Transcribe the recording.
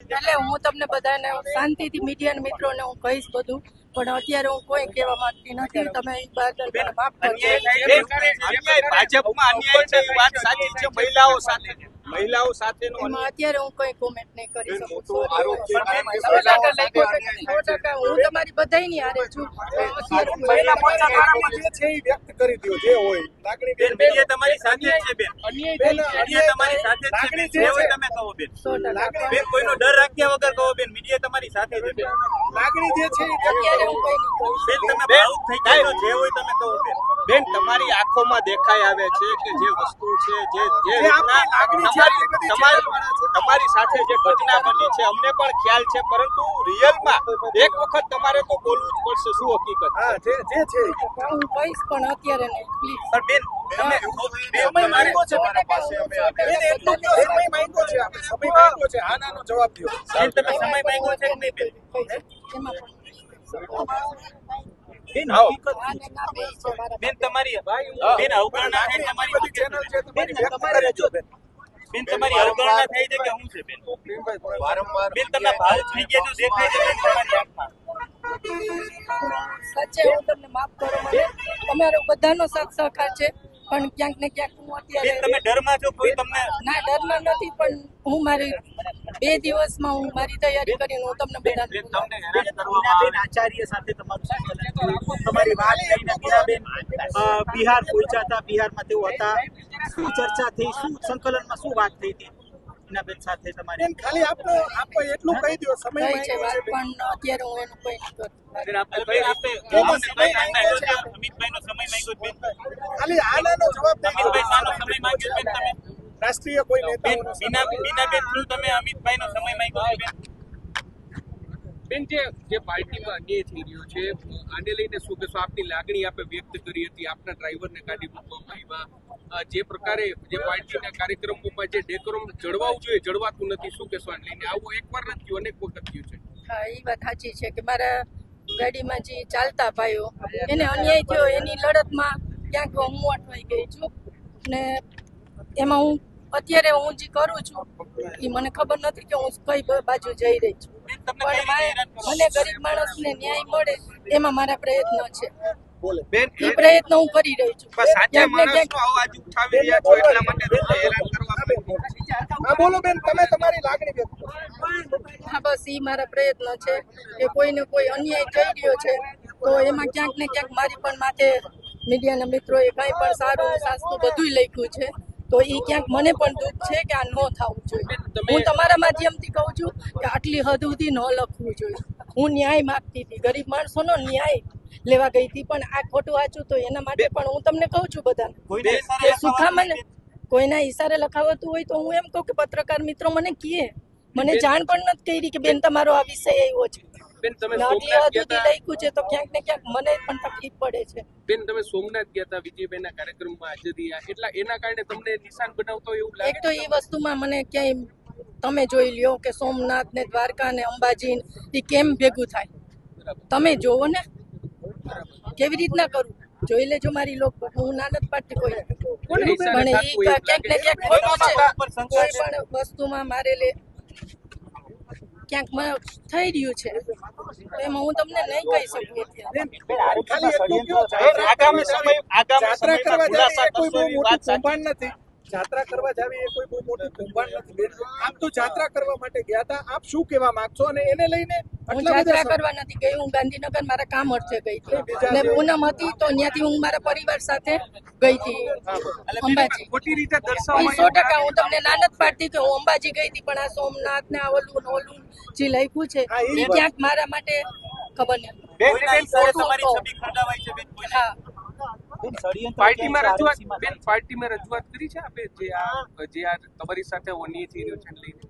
એટલે હું તમને બધાને શાંતિથી મીડિયા મિત્રોને હું કહીશ બધું. પણ અત્યારે હું કોઈ કહેવા માંગતી નથી. તમે ભાજપમાં અન્યાય છે વાત સાચી છે મહિલાઓ સાથે. મહિલાઓ સાથેનો અત્યારે હું કઈ કોમેન્ટ નહીં કરી શકું. છે. હું તમારી બધાયની હારે છું. અત્યારે હું- મહિલા મોરચા દ્વારા જે છે એ વ્યક્ત કરી દો જે હોય. લાગણી બેન તમારી સાથે જ છે બેન. બેન, તમારી સાથે છે જે જે હોય તમે કહો બેન. બેન કોઈનો ડર રાખ્યા વગર કહો બેન. મીડિયા તમારી સાથે છે બેન. લાગણી જે છે અત્યારે હું કોઈ બેન તમે ભાવુક થઈ જાય જે હોય તમે કહો બેન. બેન તમારી આંખોમાં દેખાઈ આવે છે કે જે વસ્તુ છે જે જે લાગણી છે, તમારી સાથે જે ઘટના બની છે અમને પણ ખ્યાલ છે પરંતુ રિયલમાં એક વખત તમારે તો બોલવું જ પડશે શું હકીકત? હા જે જે છે. હું કહીશ પણ અત્યારે નહીં પ્લીઝ પણ બેન તમે સમય તમારે છે મારા પાસે અમે બેન એટલો જ સમય માંગ્યો છે આપણે સમય માંગ્યો છે. હા નાનો જવાબ દો બેન તમે સમય માંગ્યો છે કે નહીં બેન? બેન આવો. હકીકત પણ આને ના બે છે મારા બેન તમારી બેન અવગણના તમારી ચેનલ છે. તમારી બેન, બેન તમારી અવગણના થઈ છે કે શું છે બેન? વારંવાર બેન તમને ભાવ થઈ ગયા તો દેખાય છે બેન તમારી આંખમાં સાચે હું તમને માફ કરો મને તમારો બધાનો સાથ સહકાર છે પણ ક્યાંક ને ક્યાંક હું બેન અત્યારે તમે ડરમાં છો કોઈ તમને ના ડરમાં નથી પણ હું મારી બે દિવસમાં હું મારી તૈયારી કરીને હું તમને બેન બધાને તમને હેરાન કરવામાં આવે. આચાર્ય સાથે તમારું તમારી વાત લઈને બિહાર પહોંચ્યા હતા બિહારમાં તેઓ હતા. શું ચર્ચા થઈ? શું સંકલનમાં શું વાત થઈ હતી? બીનાબેન સાથે તમારી ખાલી આપનો આપો એટલું કહી દો સમય છે. પણ અત્યારે હું એનું કોઈ ખાલી જવાબ અમિતભાઈ સમય માંગ્યો બેન તમે. રાષ્ટ્રીય કોઈ બેન નેતાઓનો બીના બીનાબેન થ્રુ તમે અમિતભાઈનો સમય માંગ્યો છે બેન? બેન જે જે પાર્ટીમાં અન્યાય થઈ રહ્યો છે આને લઈને શું કહેશો? આપની લાગણી આપે વ્યક્ત કરી હતી આપના ડ્રાઈવરને કાઢી મૂકવામાં આવ્યા. જે પ્રકારે જે પાર્ટીના કાર્યક્રમોમાં જે ડેકોરમ જળવાવું જોઈએ જળવાતું નથી શું કહેશો આને લઈને? આવું એકવાર નથી થયું અનેક વખત થયું છે. હા એ વાત સાચી છે કે મારા ગાડીમાં જે ચાલતા ભાઈઓ એને અન્યાય થયો એની લડતમાં ક્યાંક હું અટવાઈ ગઈ છું. ને એમાં હું અત્યારે હું જે કરું છું એ મને ખબર નથી કે હું કઈ બાજુ જઈ રહી છું. પણ મને ગરીબ માણસને ન્યાય મળે એમાં મારા પ્રયત્ન છે. એ પ્રયત્ન હું કરી રહી છું. બોલો બેન તમે તમારી લાગણી વ્યક્ત હા બસ એ મારા પ્રયત્ન છે કે કોઈને કોઈ અન્યાય થઈ રહ્યો છે તો એમાં ક્યાંક ને ક્યાંક મારી પણ માથે મીડિયાના મિત્રોએ કંઈ પણ સારું સાસ્તું બધુંય લખ્યું છે. તો એ ક્યાંક મને પણ દુઃખ છે કે આ ન થવું જોઈએ. હું તમારા માધ્યમથી કહું છું કે આટલી હદ સુધી ન લખવું જોઈએ. હું ન્યાય માગતી હતી. ગરીબ માણસોનો ન્યાય લેવા ગઈ હતી પણ આ ખોટું વાંચું તો એના માટે પણ હું તમને કહું છું બધાને. કે કોઈના ઈશારે લખાવતું હોય તો હું એમ કહું કે પત્રકાર મિત્રો મને કીએ મને જાણ પણ નથી કરી કે બેન તમારો આ વિષય આવ્યો છે. બેન તમે સોમનાથ ગયા હતા લખ્યું છે તો ક્યાંક ને ક્યાંક મને પણ તકલીફ પડે છે. બેન તમે સોમનાથ ગયા હતા વિજયભાઈના કાર્યક્રમમાં હાજર એટલા એના કારણે તમને નિશાન બનાવતો એવું એક તો એ વસ્તુમાં મને ક્યાંય તમે જોઈ લ્યો કે સોમનાથ ને દ્વારકા ને અંબાજી એ કેમ ભેગું થાય? તમે જોવો ને. કેવી રીતના કરું? જોઈ લેજો મારી લોક હું ના પાટી કોઈ. પણ એ ક્યાંક ને ક્યાંક ખોટું છે કોઈ. પણ વસ્તુમાં મારે લે ક્યાંક થઈ રહ્યું છે. એમાં હું તમને નહીં કહી શકું અત્યારે. આગામી સમય આગામી સમયમાં ખુલાસા કોઈ કરશો બહુ એવી વાત મોટું સાચી. કૌભાંડ નથી. જાત્રા કરવા જાવી એ કોઈ બહુ મોટું કૌભાંડ નથી. આપ તો જાત્રા કરવા માટે ગયા હતા. આપ શું કહેવા માંગશો? અને એને લઈને જાત્રા કરવા નથી ગઈ. હું ગાંધીનગર મારા કામ અર્થે ગઈ હતી. ને પૂનમ હતી તો ત્યાંથી હું મારા પરિવાર સાથે ગઈ હતી. અંબાજી. ખોટી રીતે દર્શાવવામાં સો ટકા હું તમને ના પાડતી કે હું અંબાજી ગઈ હતી પણ આ સોમનાથ ને આ ઓલું ઓલું જે લખ્યું છે એ ક્યાંક મારા માટે ખબર નહીં. બેન તમારી છબી ખરડાવાય છે બેન કોઈને? હા બેન, ષડયંત્ર પાર્ટીમાં રજૂઆત બેન પાર્ટીમાં રજૂઆત કરી છે આપે જે આ જે આ તમારી સાથે ઓની થઈ રહ્યો છે લઈને